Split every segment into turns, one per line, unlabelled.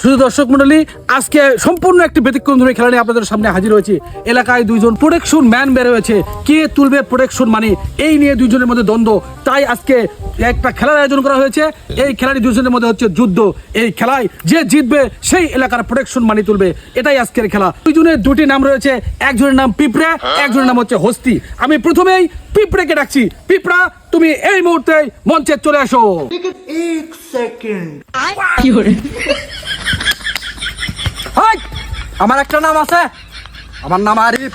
শুধু দর্শক মন্ডলী আজকে সম্পূর্ণ একটি ব্যতিক্রম ধরে খেলা নিয়ে আপনাদের সামনে হাজির হয়েছে। এলাকায় দুইজন প্রোটেকশন ম্যান বের হয়েছে। কে তুলবে প্রোটেকশন মানি এই নিয়ে দুইজনের মধ্যে দ্বন্দ্ব। তাই আজকে একটা খেলার আয়োজন করা হয়েছে। এই খেলাটি দুজনের মধ্যে হচ্ছে যুদ্ধ। এই খেলায় যে জিতবে সেই এলাকার প্রোটেকশন মানি তুলবে। এটাই আজকের খেলা। দুজনের দুটি নাম রয়েছে। একজনের নাম পিঁপড়ে একজনের নাম হচ্ছে হস্তি। আমি প্রথমেই পিঁপড়েকে ডাকছি। পিঁপড়া তুমি এই মুহূর্তে মঞ্চে চলে আসো।
হাই! আমার একটা নাম আছে। আমার নাম আরিফ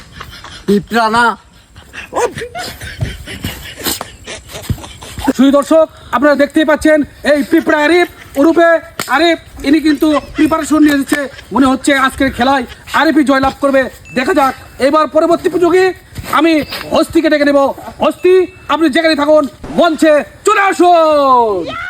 পিঁপড়া না
শুধু দর্শক আপনারা দেখতেই পাচ্ছেন এই পিঁপড়া আরিফ ওরূপে আরিফ ইনি কিন্তু প্রিপারেশন নিয়ে এসেছে। মনে হচ্ছে আজকের খেলায় আরিফই জয়লাভ করবে। দেখা যাক এবার পরবর্তী প্রযোগী আমি হস্তিকে ডেকে নেব। হস্তি আপনি যেখানে থাকুন মঞ্চে চলে আসুন।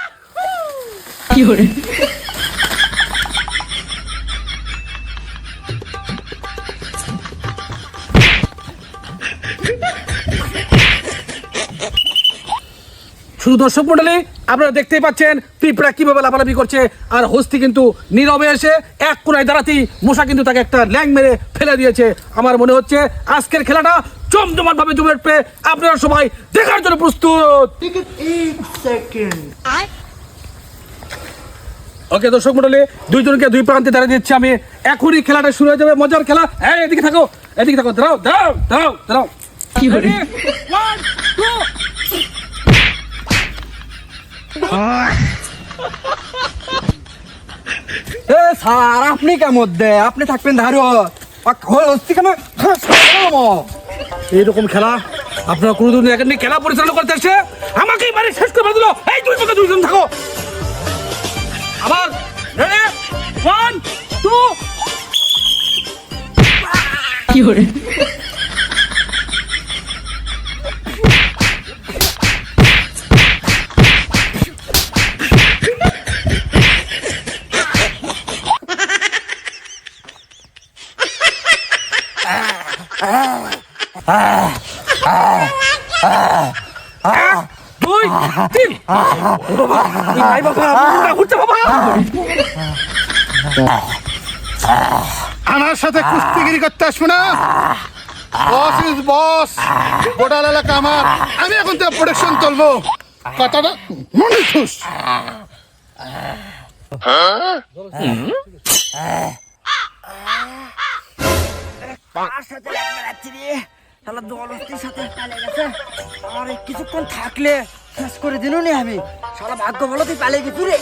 শুধু দর্শক মন্ডলী আপনারা দেখতেই পাচ্ছেন পিঁপড়া কীভাবে লাফালাফি করছে আর হস্তি কিন্তু নীরবে এসে এক কোনায় দাঁড়াতেই মশা কিন্তু তাকে একটা ল্যাং মেরে ফেলে দিয়েছে। আমার মনে হচ্ছে আজকের খেলাটা জমজমাট ভাবে জমে উঠবে। আপনারা সবাই দেখার জন্য প্রস্তুত। ওকে দর্শক মন্ডলী দুইজনকে দুই প্রান্তে দাঁড়িয়ে দিচ্ছি আমি। এখনই খেলাটা শুরু হয়ে যাবে মজার খেলা। হ্যাঁ এদিকে থাকো এদিকে থাকো দাঁড়াও দাঁড়াও দাঁড়াও দাঁড়াও। কি করে
এ স্যার আপনি কেমন দে? আপনি থাকবেন হস্তি কেন?
এইরকম খেলা আপনারা কোনোদিন খেলা পরিচালনা করতে এসে আমাকেই বাড়ি শেষ করে দিল। এই দুই পক্ষে দুইজন থাকো। 비교를. 뜸! 봐봐! 이 말 봐봐! 혼자 봐봐!
আমার সাথে কুস্তিগিরি করতে আসব না? বস ইজ বস গোটাল এলাকা আমার। আমি এখন তো প্রোডাকশন তুলবো। কথাটা মনে খুশ
কিছুক্ষণ থাকলে শেষ করে দিল আমি। শালা ভাগ্য বলো তুই পালিয়ে গেছি রে।